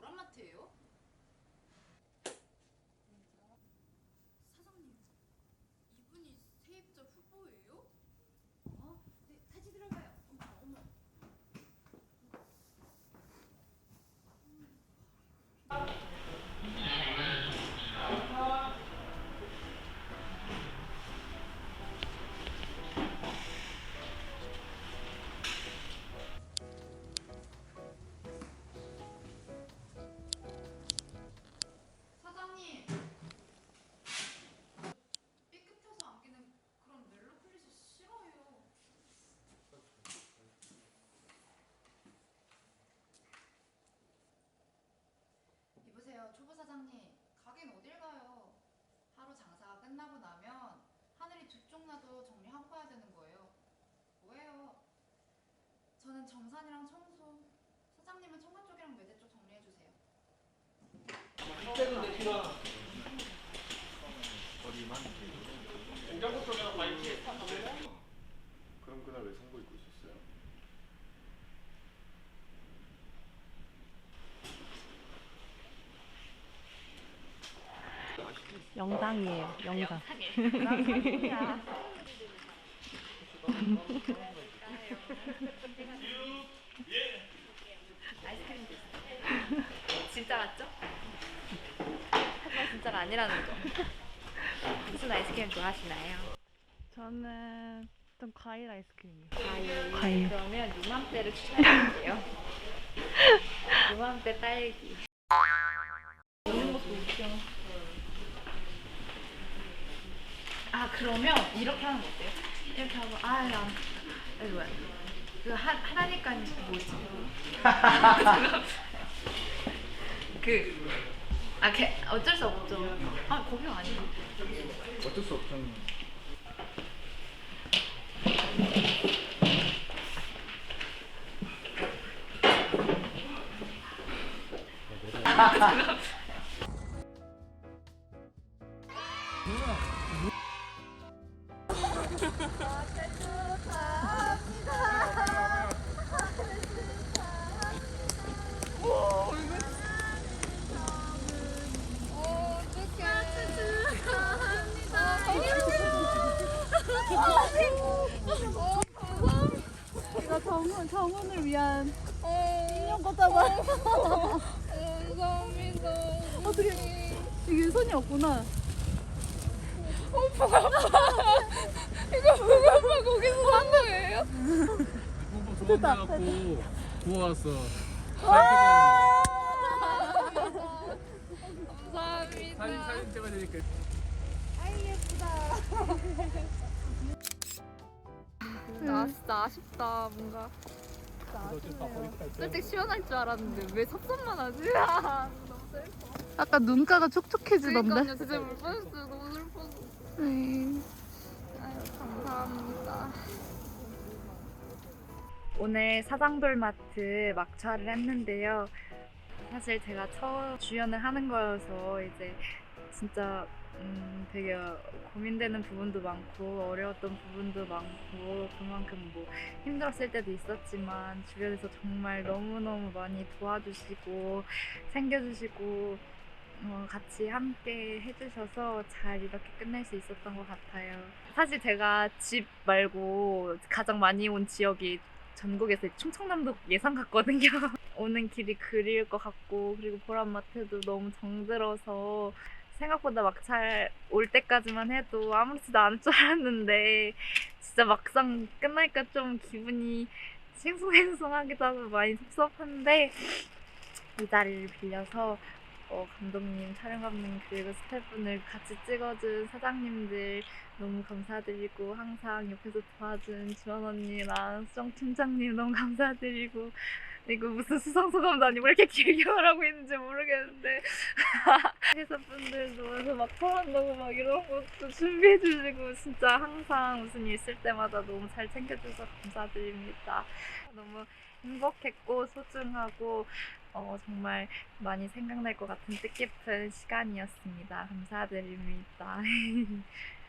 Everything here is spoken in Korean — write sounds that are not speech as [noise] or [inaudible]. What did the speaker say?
보람마트예요? 저는 정산이랑 청소, 사장님은 청관 쪽이랑 매대 쪽 정리해 주세요. 그럼 그날 왜 선거 입고 있었어요? 영당이에요. 영당. [laughs] [laughs] 진짜 같죠? 하지만 진짜가 아니라는 거. 무슨 아이스크림 좋아하시나요? 저는 좀 과일 아이스크림이요. 과일. 과일. 그러면 유맘때를 추천해드릴게요. 유맘때 [laughs] 딸기. 먹는 것도 웃겨. 아 그러면 이렇게 하는 거 어때요? 이렇게 하고 아안 아니 뭐야 그 하, 하나니까 뭐지? [laughs] 그아 어쩔 수 없죠. 아 거기가 아니고. 어쩔 수 없죠. 정훈, 정훈을 위한 인형 꽂아봐. 감사합니다. 어떻게 이게 손이 없구나. 이거 누가 거기서 산 거예요? 됐다. 구워갖고 구워왔어. 감사합니다. 사진 사진 찍어드릴게. 나 진짜 아쉽다 뭔가 솔직히 시원할 줄 알았는데 왜 섭섭만 하지? 아, [laughs] 너무 슬퍼 아까 눈가가 촉촉해지던데. 그러니까요 진짜 못 보냈어요 너무 슬퍼서 네. 아유 감사합니다 오늘 사장돌마트 막차를 했는데요. 사실 제가 처음 주연을 하는 거여서 이제 진짜 음, 되게 고민되는 부분도 많고 어려웠던 부분도 많고 그만큼 뭐 힘들었을 때도 있었지만 주변에서 정말 너무너무 많이 도와주시고 챙겨주시고 어, 같이 함께 해주셔서 잘 이렇게 끝낼 수 있었던 것 같아요. 사실 제가 집 말고 가장 많이 온 지역이 전국에서 충청남도 예상 같거든요. [laughs] 오는 길이 그리울 것 같고 그리고 보람마트도 너무 정들어서 생각보다 막차 올 때까지만 해도 아무렇지도 않을 줄 알았는데 진짜 막상 끝나니까 좀 기분이 싱숭생숭하기도 하고 많이 섭섭한데 이 자리를 빌려서 어, 감독님, 촬영 감독님 그리고 스태프분을 같이 찍어준 사장님들 너무 감사드리고 항상 옆에서 도와준 주원 언니랑 수정 팀장님 너무 감사드리고 이거 무슨 수상소감도 아니고 왜 이렇게 길게 말하고 있는지 모르겠는데. 회사 분들도 와서 막 토한다고 막 이런 것도 준비해 주시고 진짜 항상 무슨 일 있을 때마다 너무 잘 챙겨줘서 감사드립니다. 너무 행복했고 소중하고 어, 정말 많이 생각날 것 같은 뜻깊은 시간이었습니다. 감사드립니다 [laughs]